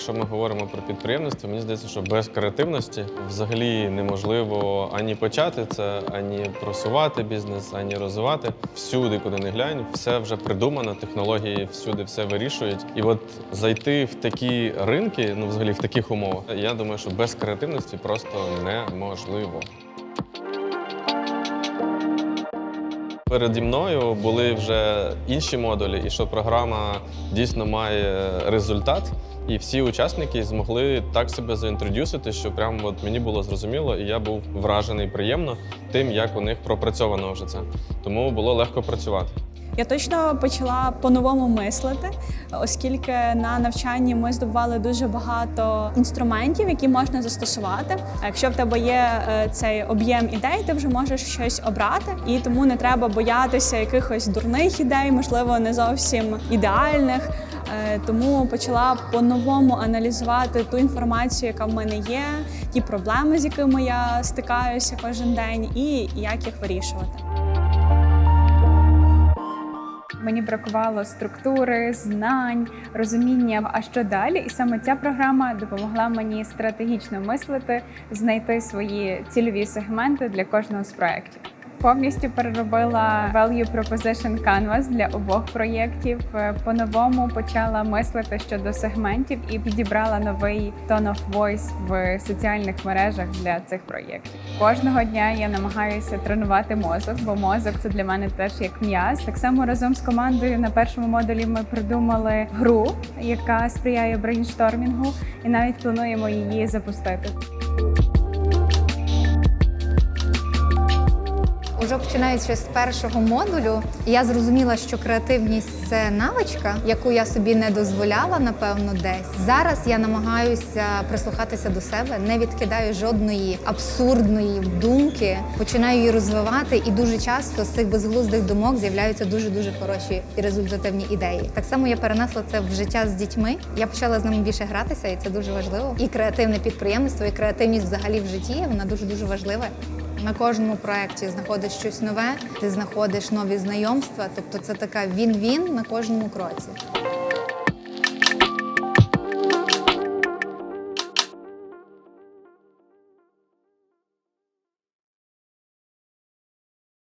Якщо ми говоримо про підприємництво, мені здається, що без креативності взагалі неможливо ані почати це, ані просувати бізнес, ані розвивати. Всюди, куди не глянь, все вже придумано, технології всюди все вирішують. І от зайти в такі ринки, ну взагалі в таких умовах, я думаю, що без креативності просто неможливо. Переді мною були вже інші модулі, і що програма дійсно має результат, і всі учасники змогли так себе заінтродюсити, що прямо от мені було зрозуміло, і я був вражений приємно тим, як у них пропрацьовано вже це. Тому було легко працювати. Я точно почала по-новому мислити, оскільки на навчанні ми здобували дуже багато інструментів, які можна застосувати. Якщо в тебе є е, цей об'єм ідей, ти вже можеш щось обрати, і тому не треба боятися якихось дурних ідей, можливо, не зовсім ідеальних. Е, Тому почала по-новому аналізувати ту інформацію, яка в мене є, ті проблеми, з якими я стикаюся кожен день, і як їх вирішувати. Мені бракувало структури, знань, розуміння, а що далі. І саме ця програма допомогла мені стратегічно мислити, знайти свої цільові сегменти для кожного з проєктів. Повністю переробила value proposition canvas для обох проєктів. Е, По-новому почала мислити щодо сегментів і підібрала новий tone of voice в соціальних мережах для цих проєктів. Кожного дня я намагаюся тренувати мозок, бо мозок це для мене теж як м'яз. Так само разом з командою на першому модулі ми придумали гру, яка сприяє брейнштормінгу, і навіть плануємо її запустити. Уже починаючи з першого модулю, я зрозуміла, що креативність це навичка, яку я собі не дозволяла, напевно, десь. Зараз я намагаюся прислухатися до себе, не відкидаю жодної абсурдної думки, починаю її розвивати, і дуже часто з цих безглуздих думок з'являються дуже дуже хороші і результативні ідеї. Так само я перенесла це в життя з дітьми. Я почала з ними більше гратися, і це дуже важливо. І креативне підприємництво, і креативність взагалі в житті вона дуже дуже важлива. На кожному проєкті знаходиш щось нове, ти знаходиш нові знайомства. Тобто це така він-він на кожному кроці.